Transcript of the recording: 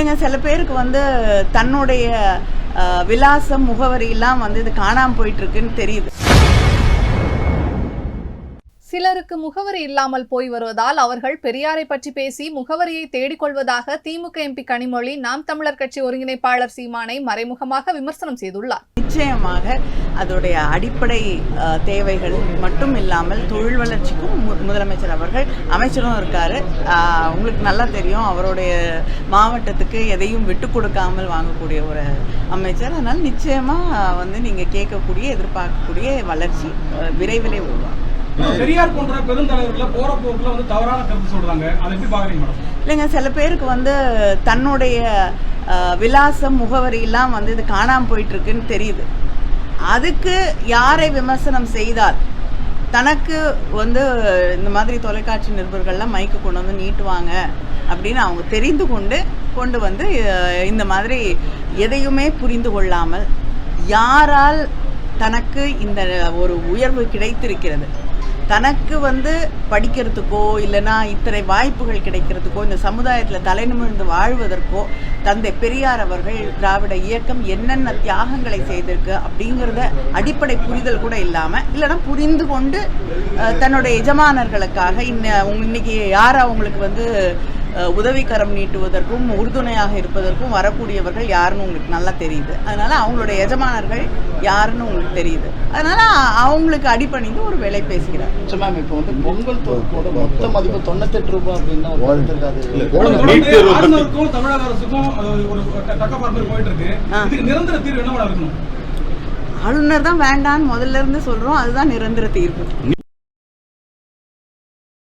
இல்லைங்க சில பேருக்கு வந்து தன்னுடைய விலாசம் முகவரியெல்லாம் வந்து இது காணாமல் போயிட்டுருக்குன்னு தெரியுது. சிலருக்கு முகவரி இல்லாமல் போய் வருவதால் அவர்கள் பெரியாரை பற்றி பேசி முகவரியை தேடிக்கொள்வதாக திமுக எம்பி கனிமொழி நாம் தமிழர் கட்சி ஒருங்கிணைப்பாளர் சீமானை மறைமுகமாக விமர்சனம் செய்துள்ளார். நிச்சயமாக அதோடைய அடிப்படை தேவைகள் மட்டும் இல்லாமல் தொழில் வளர்ச்சிக்கும் மு- முதலமைச்சர் அவர்கள் அமைச்சரும் இருக்காரு. உங்களுக்கு நல்லா தெரியும் அவருடைய மாவட்டத்துக்கு எதையும் விட்டு கொடுக்காமல் வாங்கக்கூடிய ஒரு அமைச்சர். அதனால் நிச்சயமாக வந்து நீங்கள் கேட்கக்கூடிய எதிர்பார்க்கக்கூடிய வளர்ச்சி அஹ், விரைவிலே உருவாகும். பெரியார் போன்ற பெருந்தலைவர்கள் போற போக்குல வந்து தவறான கருத்து சொல்றாங்க. அதை எப்படி பாக்குறீங்க மேடம்? இல்லைங்க சில பேருக்கு வந்து தன்னுடைய விலாசம் முகவரியெல்லாம் வந்து இது காணாமல் போயிட்டு இருக்குன்னு தெரியுது. அதுக்கு யாரை விமர்சனம் செய்தால்? தனக்கு வந்து இந்த மாதிரி தொலைக்காட்சி நிருபர்கள்லாம் மைக்கு கொண்டு வந்து நீட்டுவாங்க அப்படின்னு அவங்க தெரிந்து கொண்டு கொண்டு வந்து இந்த மாதிரி எதையுமே புரிந்து கொள்ளாமல் யாரால் தனக்கு இந்த ஒரு உயர்வு கிடைத்திருக்கிறது? தனக்கு வந்து படிக்கிறதுக்கோ இல்லைன்னா இத்தனை வாய்ப்புகள் கிடைக்கிறதுக்கோ இந்த சமுதாயத்தில் தலைநிமிர்ந்து வாழ்வதற்கோ தந்தை பெரியார் அவர்கள் திராவிட இயக்கம் என்னென்ன தியாகங்களை செய்திருக்கு அப்படிங்கிறத அடிப்படை புரிதல் கூட இல்லாமல் இல்லைன்னா புரிந்து கொண்டு தன்னுடைய எஜமானர்களுக்காக இன்ன இன்னைக்கு யார் அவங்களுக்கு வந்து உதவிக்கரம் நீட்டுவதற்கும் உறுதுணையாக இருப்பதற்கும் வரக்கூடியவர்கள் யாருன்னு உங்களுக்கு நல்லா தெரியுது. அதனால அவங்களுடைய எஜமானர்கள் யாருன்னு உங்களுக்கு தெரியுது. அதனால அவங்களுக்கு அடிபணிந்து ஒரு வேலை பேசுகிறார். ஸோ மேம் இப்போ வந்து பொங்கல் தொகுப்போட மொத்த மதிப்பு தொண்ணூத்தெட்டு ரூபாய் அப்படின்னா தமிழக அரசுக்கும் ஒரு போயிட்டு இருக்கு நிரந்தர தீர்வு என்ன ஆளுநர் தான் வேண்டான்னு முதல்ல இருந்து சொல்றோம். அதுதான் நிரந்தர தீர்வு